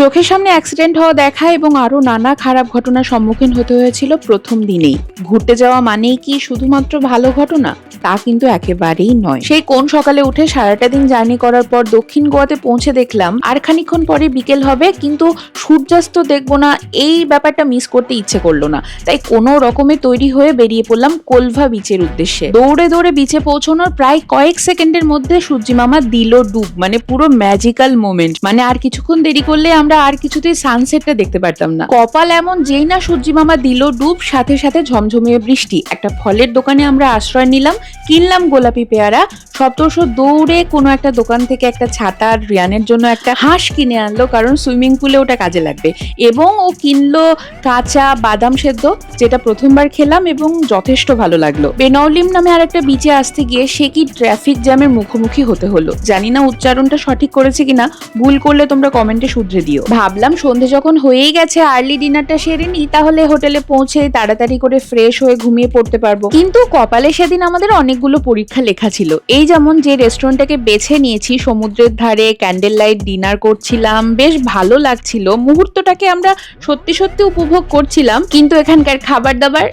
চোখের সামনে অ্যাক্সিডেন্ট হওয়া দেখা এবং আরও নানা খারাপ ঘটনার সম্মুখীন হতে হয়েছিল প্রথম দিনেই। ঘুরতে যাওয়া মানেই কি শুধুমাত্র ভালো ঘটনা? তা কিন্তু একেবারেই নয়। সেই কোন সকালে উঠে সারাটা দিন জার্নি করার পর দক্ষিণ গোয়াতে পৌঁছে দেখলাম, আর খানিক্ষণ পরে বিকেল হবে, কিন্তু সূর্যাস্ত দেখব না, এই ব্যাপারটা মিস করতে ইচ্ছে করল না। তাই কোনো রকমে তৈরি হয়ে বেরিয়ে পড়লাম কোলভা বিচের উদ্দেশ্যে। দৌড়ে দৌড়ে বিচে পৌঁছানোর প্রায় কয়েক সেকেন্ডের মধ্যে সূর্যি মামা দিল ডুব মানে পুরো ম্যাজিক্যাল মোমেন্ট মানে আর কিছুক্ষণ দেরি করলে আমরা আর কিছুতেই সানসেটটা দেখতে পারতাম না। কপাল এমন যেই না সূর্যি মামা দিল ডুব, সাথে সাথে ঝমঝমিয়ে বৃষ্টি। একটা ফলের দোকানে আমরা আশ্রয় নিলাম, কিনলাম গোলাপি পেয়ারা সপ্তর্ষ দৌড়ে কোনো একটা দোকান থেকে একটা ছাতা আর রিয়ানের জন্য একটা হাঁস কিনে আনলো, কারণ সুইমিং পুলে ওটা কাজে লাগবে। এবং ও কিনলো কাঁচা বাদাম সেদ্ধ, যেটা প্রথমবার খেলাম এবং যথেষ্ট ভালো লাগল। বেনৌলিম নামে আর একটা বিচে আসতে গিয়ে সে কি ট্রাফিক জ্যামের মুখোমুখি হতে হলো? জানি না উচ্চারণটা সঠিক করেছে কিনা, ভুল করলে তোমরা কমেন্টে শুধরে দিও। ভাবলাম সন্ধে যখন হয়েই গেছে আর্লি ডিনারটা সেরে নিই, তাহলে হোটেলে পৌঁছে তাড়াতাড়ি করে ফ্রেশ হয়ে ঘুমিয়ে পড়তে পারব। কিন্তু কপালে সেদিন আমাদের অনেকগুলো পরীক্ষা লেখা ছিল। এই যেমন যে রেস্টুরেন্টটাকে বেছে নিয়েছি, সমুদ্রের ধারে ক্যান্ডেল লাইট ডিনার করছিলাম, বেশ ভালো লাগছিল। মুহূর্তটাকে আমরা সত্যি সত্যি উপভোগ করছিলাম, কিন্তু এখানকার খাবার দাবার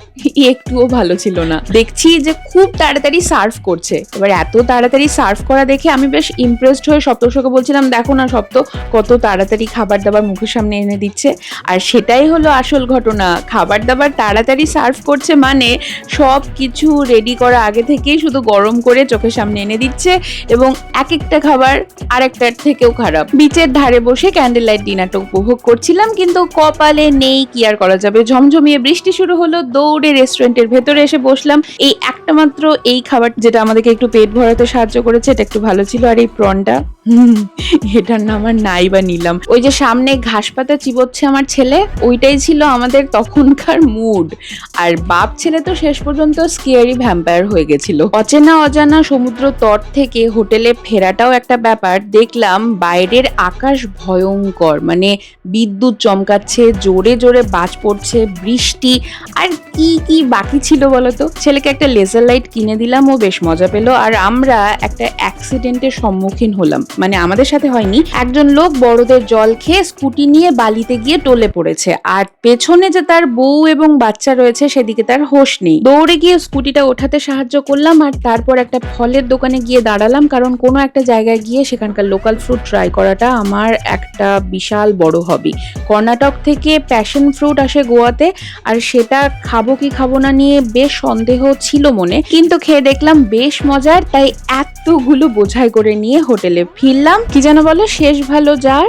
একটুও ভালো ছিল না। দেখছি যে খুব তাড়াতাড়ি সার্ভ করছে। এবার এত তাড়াতাড়ি সার্ভ করা দেখে আমি বেশ ইমপ্রেসড হয়ে সপ্তর্ষকে বলছিলাম, দেখো না সপ্ত, কত তাড়াতাড়ি খাবার দাবার মুখের সামনে এনে দিচ্ছে। আর সেটাই হলো আসল ঘটনা। খাবার দাবার তাড়াতাড়ি সার্ভ করছে মানে সব কিছু রেডি করা আগে থেকেই শুধু গরম করে চোখের সামনে এনে দিচ্ছে এবং এক একটা খাবার আরেকটার থেকেও খারাপ। বিচের ধারে বসে ক্যান্ডেল লাইট ডিনারটা উপভোগ করছিলাম কিন্তু কপালে নেই, কি আর করা যাবে? ঝমঝমিয়ে বৃষ্টি শুরু হলো, দৌড়ে রেস্টুরেন্টের ভেতরে এসে বসলাম। এই একটা মাত্র এই খাবার যেটা আমাদেরকে একটু পেট ভরাতে সাহায্য করেছে, এটা একটু ভালো ছিল। আর এই প্রনটা এটার নাম আর নাই বা নিলাম। ওই যে সামনে ঘাস পাতা চিবোচ্ছে আমার ছেলে, ওইটাই ছিল আমাদের তখনকার মুড আর বাপ ছেলে তো শেষ পর্যন্ত স্কিয়ারি ভ্যাম্পায়ার হয়ে গেছিল। অচেনা অজানা সমুদ্র তট থেকে হোটেলে ফেরাটাও একটা ব্যাপার। দেখলাম বাইরের আকাশ ভয়ঙ্কর মানে বিদ্যুৎ চমকাচ্ছে, জোরে জোরে বাজ পড়ছে, বৃষ্টি। আর কি কি বাকি ছিল বলতো? ছেলেকে একটা লেজার লাইট কিনে দিলাম, ও বেশ মজা পেল। আর আমরা একটা অ্যাক্সিডেন্টের সম্মুখীন হলাম। মানে আমাদের সাথে হয়নি। একজন লোক বড়দের জল খেয়ে স্কুটি নিয়ে বালিতে গিয়ে টলে পড়েছে। আর পেছনে যে তার বউ এবং বাচ্চা রয়েছে, সেদিকে তার হোশ নেই। দৌড়ে গিয়ে স্কুটিটা ওঠাতে সাহায্য করলাম আর তারপর একটা ফলের দোকানে গিয়ে দাঁড়ালাম, কারণ কোনো একটা জায়গায় গিয়ে সেখানকার লোকাল ফ্রুট ট্রাই করাটা আমার একটা বিশাল বড় হবি কর্ণাটক থেকে প্যাশন ফ্রুট আসে গোয়াতে, আর সেটা খাব কি খাব না নিয়ে বেশ সন্দেহ ছিল মনে, কিন্তু খেয়ে দেখলাম বেশ মজার, তাই এতগুলো বোঝাই করে নিয়ে হোটেলে ফিরলাম। কি যেন বলো, শেষ ভালো যার।